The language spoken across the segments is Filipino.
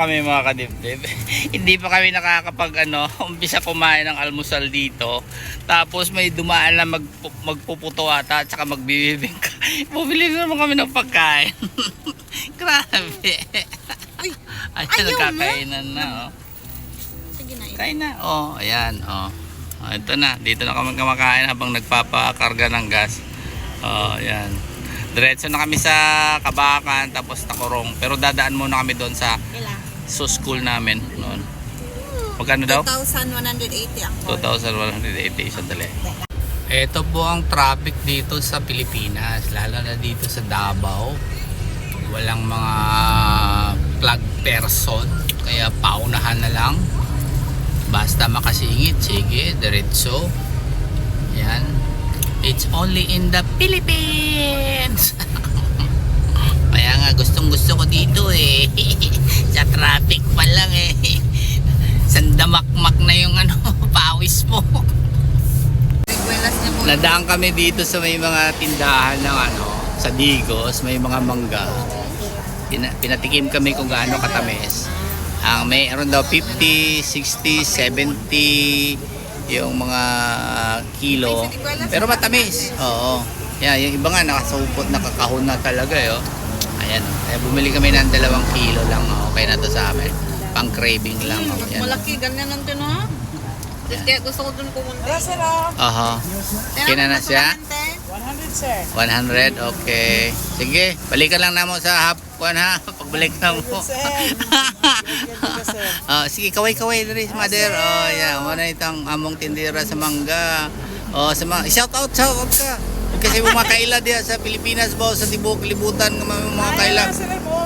Kami mga kadibdib. Hindi pa kami nakakapag ano, umpisa kumain ng almusal dito. Tapos may dumaan na mag, magpuputo ata at saka magbibibing ka. Bumili na naman kami ng pagkain. Grabe. Ayaw mo? nagkakainan na. Oh. Sige na. Kain na. Oh, ayan. Oh. oh. Ito na. Dito na kami kumakain habang nagpapakarga ng gas. Oh, ayan. Diretso na kami sa Kabakan tapos Tacorong. Pero dadaan muna kami doon sa Ilan? So school namin noon. Magkano daw? 2,180 ako. 2,180 sandali. Ito po ang traffic dito sa Pilipinas, lalo na dito sa Davao. Walang mga plug person, kaya paunahan na lang. Basta makasingit, sige, diretso. Yan. It's only in the Philippines. Kaya nga gustong gusto ko dito eh. sa traffic pa lang eh. Sandamakmak na yung ano, pawis mo. Nadaan kami dito sa may mga tindahan ng ano, sa Digos, may mga mangga. Pina, pinatikim kami kung gaano katamis. Ang mayroon daw 50, 60, 70 yung mga kilo. Pero matamis. Oo. Yan, yung iba nga nakasupot, nakakahon na talaga eh. Oh. Ayan. oh. Kaya bumili kami ng dalawang kilo lang. oh. Okay na to sa amin. Pang craving lang. Oh. Yan. Malaki, ganyan lang din ha. Kaya gusto ko dun pumunta. Aha. Kina na siya? 100 sir. 100, okay. Sige, balikan lang namo sa hap kuan ha. Pagbalik na mo. oh, sige, kaway-kaway diri sa mother. Oh, yeah, mo na itang among tindera sa mangga. Oh, sa mga shout out, shout out ka. Kasi mga kaila diya sa Pilipinas ba sa tibok libutan ng mga mga kaila.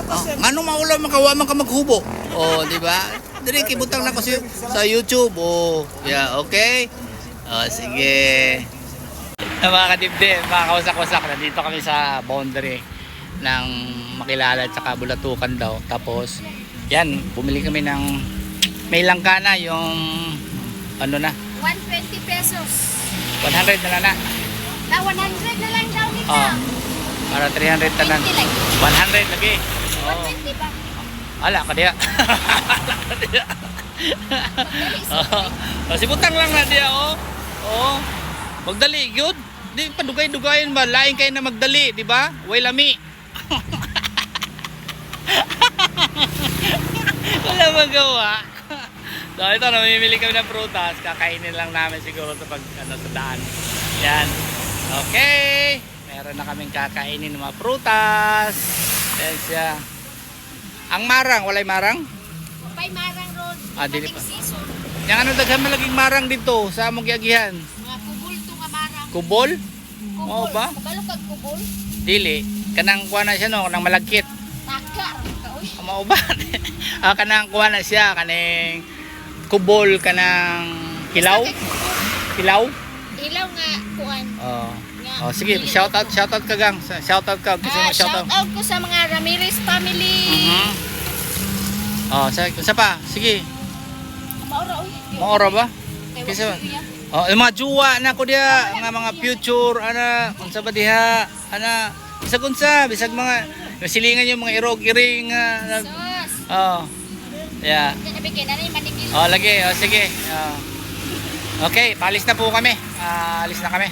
Oh, ngano maulo makawa man ka maghubo. Oh, di ba? Diri kibutang na ko sa, sa YouTube. Oh, yeah, okay. Oh, sige. Na mga kadibdib, mga kausak-wasak, nandito kami sa boundary ng Makilala at saka Bulatukan daw. Tapos, yan, bumili kami ng may langka na yung ano na, 120 pesos. 100 na na na. Na 100 na lang daw nito. Oh, para 300 tanan. 20 lang. 100 lagi. Oh. 120 ba? Ala ka diya. Ala ka oh, sibutang lang na diya oh. Oh. Magdali gyud. Di padugay-dugayan ba lain kay na magdali, di ba? Way lami. Wala magawa. So ito, namimili kami ng prutas. Kakainin lang namin siguro sa pag ano sa daan. Yan. Okay. Meron na kaming kakainin ng mga prutas. Yan siya. Ang marang, walay marang? Pay Marang Road. Ah, dili pa. Season. Yang ano daghan malaging marang dito sa among giagihan. Mga kubul to nga Marang. Kubol? Kubul. Oo ba? Kabalo kag kubul. Dili. Kanang kuha na siya no, kanang malagkit. Taka. Mao ba? ah, kanang kuha na siya kaning kubol kanang kilaw. Kilaw. Ilaw nga kuan. Oh. Nga. Oh, sige, shout out, shout out ka gang. Shout out ka. Mo Ah, shout shout out. out ko sa mga Ramirez family. Mhm. Oh, sa, sa pa. Sige. Maura oy. Maora ba? Iya. Oh, yung mga juwa na ko diha, nga mga future ana, unsa ba diha? Ana, bisag unsa, bisag mga silingan yung mga irog iring nga. Sus. oh. Yeah. Oh, lagi. Oh, sige. Oh. Okay, paalis na po kami. Ah, alis na kami.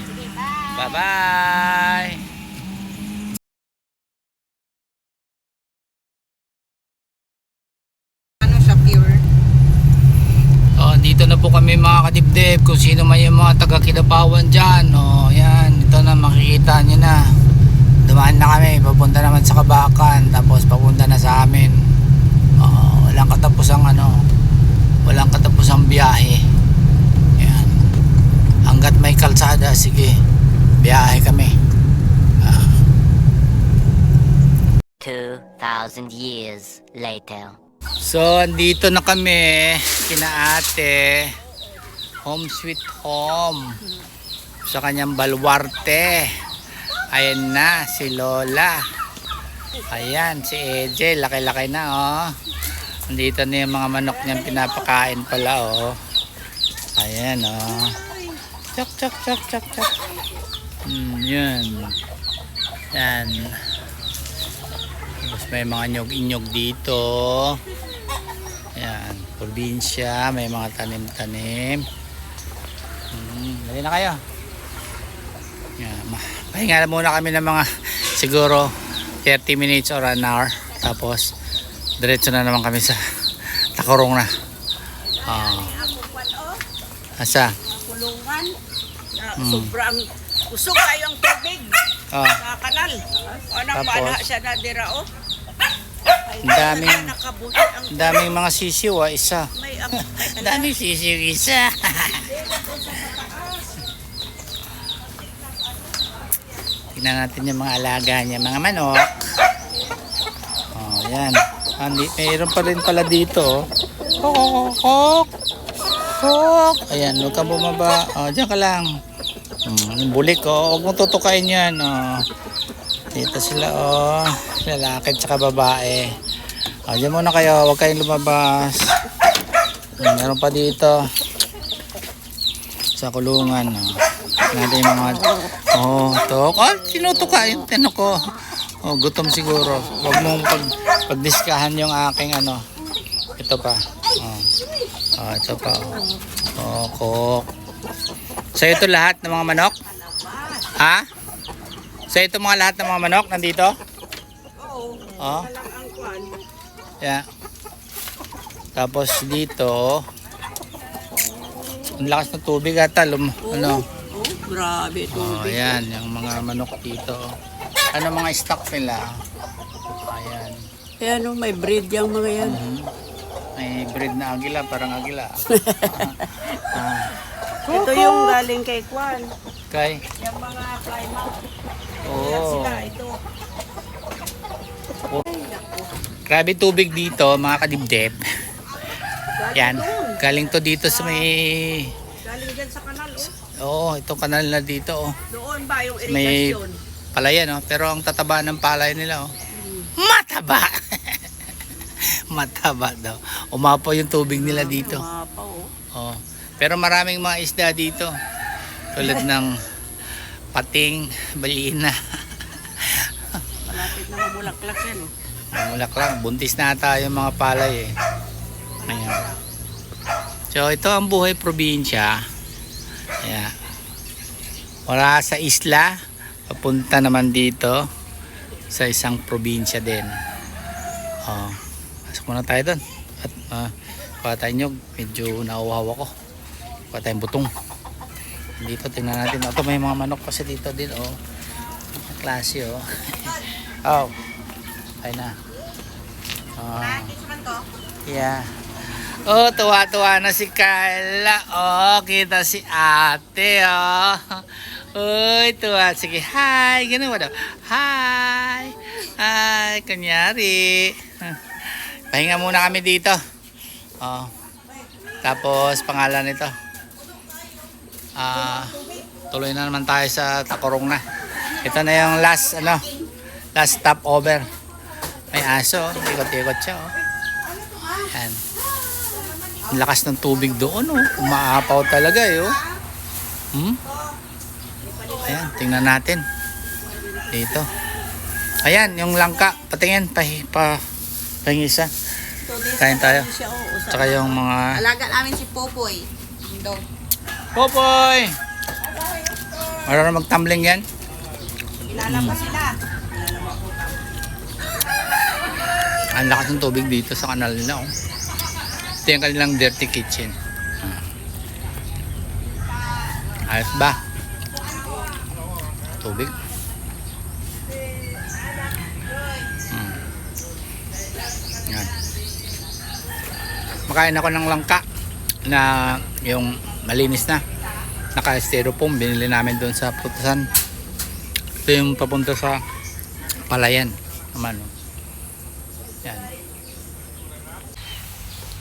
Bye-bye. Ano siya pure? Oh, dito na po kami mga kadibdib kung sino man yung mga taga Kidapawan dyan. Oh, yan. Ito na makikita nyo na. Dumaan na kami. Papunta naman sa Kabakan. Tapos papunta na sa amin. Oh, walang katapusang ano. Walang katapusang biyahe. Hanggat may kalsada, sige. biyahe kami. 2,000 years later. So, andito na kami, kina ate. Home sweet home. Sa kanyang balwarte. Ayan na, si Lola. Ayan, si AJ, laki-laki na oh. Andito na yung mga manok niyang pinapakain pala oh. Ayan oh. Chak, chak, chak, chak, chak. Hmm, yun. Yan. Tapos may mga nyog-inyog dito. Ayan, probinsya, may mga tanim-tanim. Hmm, dali na kayo. Yan, pahinga na muna kami ng mga siguro 30 minutes or an hour. Tapos, diretso na naman kami sa Takorong na. Ah. asa? Hmm. Sobrang usok kayo ang tubig Ah, sa kanal. Anong Tapos? mana siya na dira o? Ay, Ang daming- ang daming mga sisiw ah, isa. may ang may daming sisiw isa. Tingnan natin yung mga alaga niya, mga manok. Oh, yan. Andi, mayroon pa rin pala dito. oh. Kok, kok, kok. Kok. Ayan, huwag kang bumaba. Oh, diyan ka lang. Hmm, bulik, oh. Huwag mong tutukain yan, oh. Dito sila, oh. Lalaki at saka babae. Oh, diyan muna kayo. Huwag kayong lumabas. Hmm, meron pa dito. Sa kulungan, oh. Natin yung mga... Oh, tok. Oh, sinutuka yung tino ko. Oh, gutom siguro. Huwag mong pag, pagdiskahan yung aking ano. Ito pa. Oh. Oh, ito pa. Oh, kok. So ito lahat ng mga manok? Ha? So ito mga lahat ng mga manok nandito? Oo, Oh. Yeah. Tapos dito, ang lakas ng tubig ata. Lum, ano? Oh, grabe Oh, tubig. ayan, yung mga manok dito. Ano mga stock nila? Ayan. Kaya no, may breed yung mga yan. Mhm. May breed na agila, parang agila. ah, Ito yung galing kay Kwan. kay, Yung mga plymouth. Yan oh. sila, ito. Grabe tubig dito, mga kadibdib. Yan, galing to dito sa may... Galing dyan sa kanal, oh. Oo, oh, itong kanal na dito, oh. Doon ba yung May- irigasyon? Palaya, no? Pero ang tataba ng palay nila, oh. Mataba! Mataba daw. Umapaw yung tubig nila dito. Mapa, oh. Oh. Pero maraming mga isda dito. Tulad ng pating, balina. Malapit na mamulaklak yan, oh. Mulaklak, buntis na tayo mga palay eh. Ayan. So ito ang buhay probinsya. Ayan. Wala sa isla, papunta naman dito sa isang probinsya din. Oh. Pasok muna tayo doon. At uh, kuha tayo nyog. Medyo nauuhaw ako. Kuha tayong butong. Dito tingnan natin. Ito may mga manok kasi dito din oh. Klase oh. oh. Ayun na. Oh. Yeah. Oh, tuwa-tuwa na si Carla. Oh, kita si ate, oh. Uy, tuwa. Sige, hi. Ganun mo daw. Hi. Hi, kunyari. Pahinga muna kami dito. Oh. Tapos, pangalan nito. Ah, tuloy na naman tayo sa Takorong na. Ito na yung last, ano, last stop over. May aso, ikot-ikot siya, oh. Ayan. Ang lakas ng tubig doon, oh. Umaapaw talaga, eh, oh. Hmm? Ayan, tingnan natin. Dito. Ayan, yung langka. Patingin, pa, pa, pahingi isa. Kain tayo. Tsaka yung mga... Alaga namin si Popoy. Dog. Popoy! Marunong magtumbling yan? Kilala pa sila. Ang lakas ng tubig dito sa kanal nila. Oh. Ito yung kanilang dirty kitchen. Ah. Ayos ba? Tubig. Hmm. Yan. Makain ako ng langka na yung malinis na. Naka-styrofoam. Binili namin doon sa putasan. Ito yung papunta sa Palayan. Naman, oh. Yan.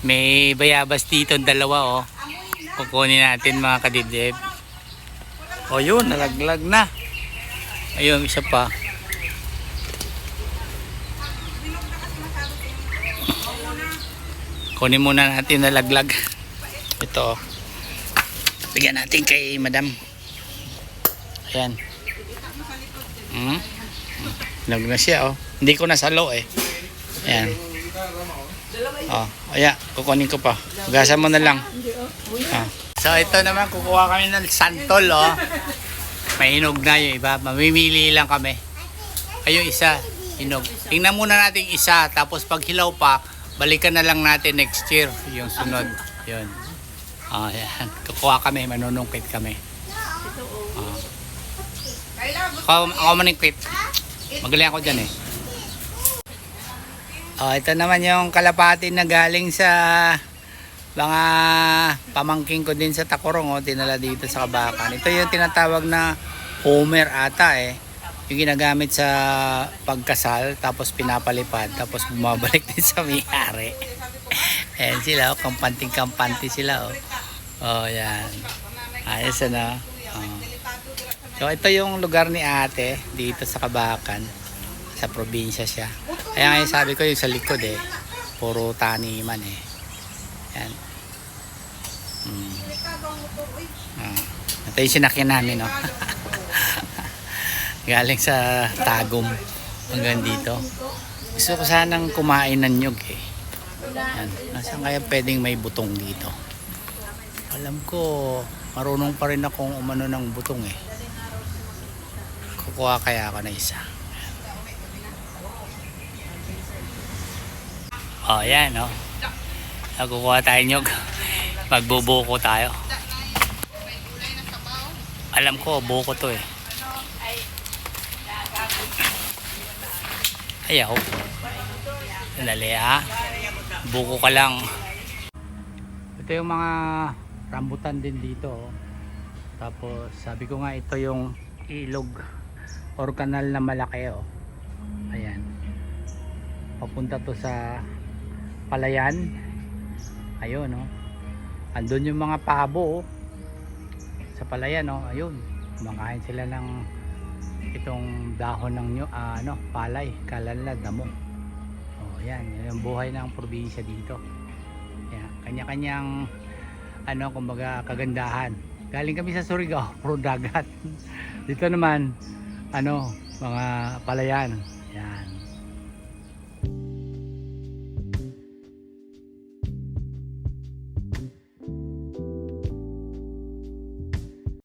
May bayabas dito dalawa, oh. Kukunin natin mga kadidib. O yun, nalaglag na. Ayun, isa pa. Kunin muna natin nalaglag. Ito. oh. Bigyan natin kay madam. Ayan. Hmm? Lag na siya oh. Hindi ko nasalo eh. Ayan. Oh, ayan. Kukunin ko pa. Gasan mo na lang. Ah. So ito naman kukuha kami ng santol oh. May hinog na yung iba. Mamimili lang kami. Ayun isa. Hinog. Tingnan muna natin isa. Tapos pag hilaw pa, balikan na lang natin next year. Yung sunod. Yun. Ah, yan. Kukuha kami. Manunungkit kami. Ah. Ako, ako maningkit. Magaling ako dyan eh. Oh, ito naman yung kalapati na galing sa mga pamangking ko din sa Tacorong oh, dinala dito sa Kabakan. Ito yung tinatawag na Homer ata eh. Yung ginagamit sa pagkasal tapos pinapalipad tapos bumabalik din sa may-ari. Ayan sila oh, kampanting kampanti sila oh. Oh, yan. Ayos ano. Oh. So ito yung lugar ni ate dito sa Kabakan. Sa probinsya siya. Kaya ngayon sabi ko yung sa likod eh. Puro taniman eh. Yan. Hmm. Ah. Ito yung sinakyan namin no. Galing sa Tagum hanggang dito. Gusto ko sanang kumain ng nyug eh. Yan. Nasaan kaya pwedeng may butong dito? Alam ko, marunong pa rin akong umano ng butong eh. Kukuha kaya ako na isa. Oh, yan, oh. Nakukuha tayo nyog. Magbubuko tayo. Alam ko, buko to eh. Ayaw. Sandali ha. Buko ka lang. Ito yung mga rambutan din dito. oh. Tapos sabi ko nga ito yung ilog or kanal na malaki oh. Ayan. Papunta to sa Palayan. Ayun oh. Andun yung mga pabo oh. Sa Palayan oh. Ayun. Kumakain sila ng itong dahon ng ah, ano, palay, kalalad, damo. Oh, yan, yan yung buhay ng probinsya dito. Yan, kanya-kanyang ano, kumbaga kagandahan. Galing kami sa Surigao, puro dagat. Dito naman, ano, mga palayan. Yan.